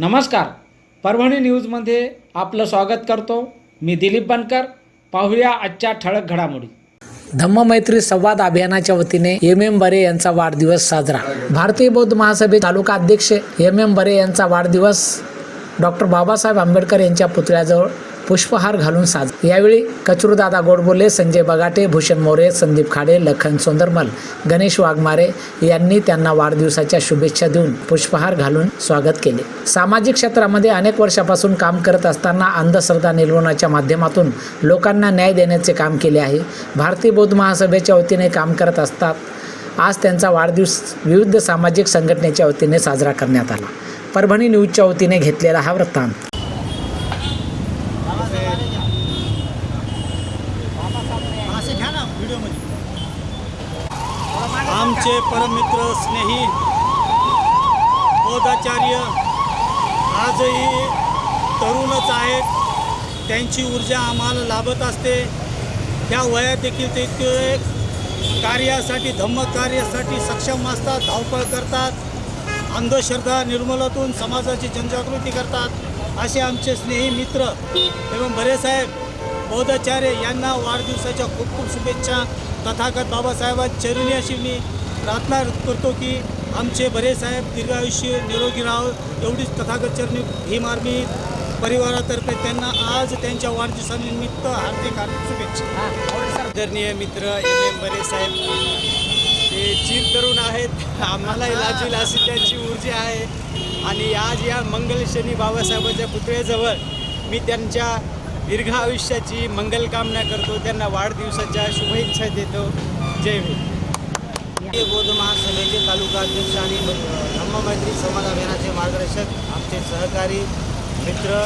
नमस्कार. परभणी न्यूजमध्ये आपलं स्वागत करतो. मी दिलीप बनकर. पाहूया आजच्या ठळक घडामोडी. धम्ममैत्री संवाद अभियानाच्या वतीने एम एम बरे यांचा वाढदिवस साजरा. भारतीय बौद्ध महासभे तालुका अध्यक्ष एम एम बरे यांचा वाढदिवस डॉक्टर बाबासाहेब आंबेडकर यांच्या पुतळ्याजवळ पुष्पहार घालून साज यावेळी कचरूदादा गोडबोले संजय बगाटे भूषण मोरे संदीप खाडे लखन सोंदरमल गणेश वाघमारे यांनी त्यांना वाढदिवसाच्या शुभेच्छा देऊन पुष्पहार घालून स्वागत केले. सामाजिक क्षेत्रामध्ये अनेक वर्षापासून काम करत असताना अंधश्रद्धा निर्मूलनाच्या माध्यमातून लोकांना न्याय देण्याचे काम केले आहे. भारतीय बौद्ध महासभेच्या वतीने काम करत असतात. आज त्यांचा वाढदिवस विविध सामाजिक संघटनेच्या वतीने साजरा करण्यात आला. परभणी न्यूजच्या वतीने घेतलेला हा वृत्तांत. आमचे परममित्र स्नेही बौद्धाचार्य आजही तरुणच आहेत. त्यांची ऊर्जा आम्हाला लाभत असते. त्या वयात देखील ते कार्यासाठी धम्म कार्यासाठी सक्षम असतात धावपळ करतात अंधश्रद्धा निर्मूलातून समाजाची जनजागृती करतात. असे आमचे स्नेही मित्र एवं बरेसाहेब बौद्धाचार्य यांना वाढदिवसाच्या खूप खूप शुभेच्छा. तथागत बाबासाहेबांच्या चरणी अशी मी प्रार्थना करतो की आमचे बरेसाहेब दीर्घायुष्य निरोगी राहो. एवढीच तथागत चरणी ही मार मी परिवारातर्फे त्यांना आज त्यांच्या वाढदिवसानिमित्त हार्दिक हार्दिक शुभेच्छा. आदरणीय मित्र एम एम बरे साहेब. ते चीर तरुण आहेत. आम्हालाही लाजील अशी त्यांची ऊर्जा आहे. आणि आज या मंगल शनी बाबासाहेबांच्या पुतळ्याजवळ मी त्यांच्या दीर्घ आयुष्याची मंगलकामना करतो. त्यांना वाढदिवसाच्या शुभेच्छा देतो. जय भीम बोध बौद्ध महासभेचे तालुका अध्यक्ष आणि धम्ममैत्री समाज अभियानाचे मार्गदर्शक आमचे सहकारी मित्र.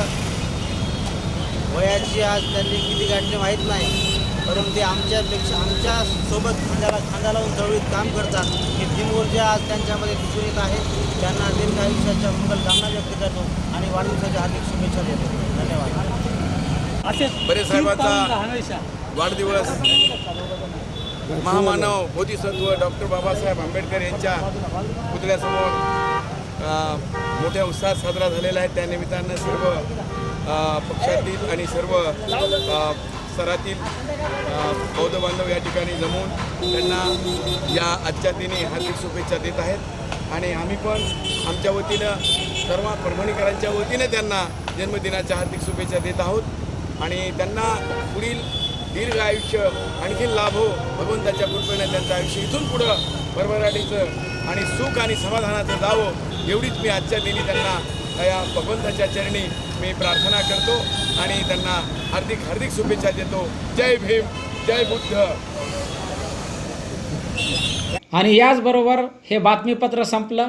वयाची आज त्यांनी किती गाठले माहीत नाही परंतु ते आमच्यापेक्षा आमच्यासोबत खांद्याला खांदा लावून चळवळीत काम करतात. ही तीन आज त्यांच्यामध्ये दिसून येत आहे. त्यांना दीर्घ आयुष्याच्या मंगल कामना व्यक्त करतो आणि वाढदिवसाच्या हार्दिक शुभेच्छा देतो. धन्यवाद. बरे साहेबांचा वाढदिवस. महामानव बोधिसत्व डॉक्टर बाबासाहेब आंबेडकर यांच्या पुतळ्यासमोर मोठ्या उत्साहात साजरा झालेला आहे. त्यानिमित्तानं सर्व पक्षातील आणि सर्व स्तरातील बौद्ध बांधव या ठिकाणी जमून त्यांना या आजच्या दिनी हार्दिक शुभेच्छा देत आहेत. आणि आम्ही पण आमच्या वतीनं सर्व परभणीकरांच्या वतीने त्यांना जन्मदिनाच्या हार्दिक शुभेच्छा देत आहोत. आणि त्यांना पुढील दीर्घ आयुष्य आणखीन हो भगवंताच्या कृपेने त्यांचं आयुष्य इथून पुढं भरभराटीचं आणि सुख आणि समाधानाचं जावं हो, एवढीच मी आजच्या दिनी त्यांना या भगवंताच्या चरणी मी प्रार्थना करतो आणि त्यांना हार्दिक हार्दिक शुभेच्छा देतो. जय भीम जय बुद्ध. आणि याचबरोबर हे बातमीपत्र संपलं.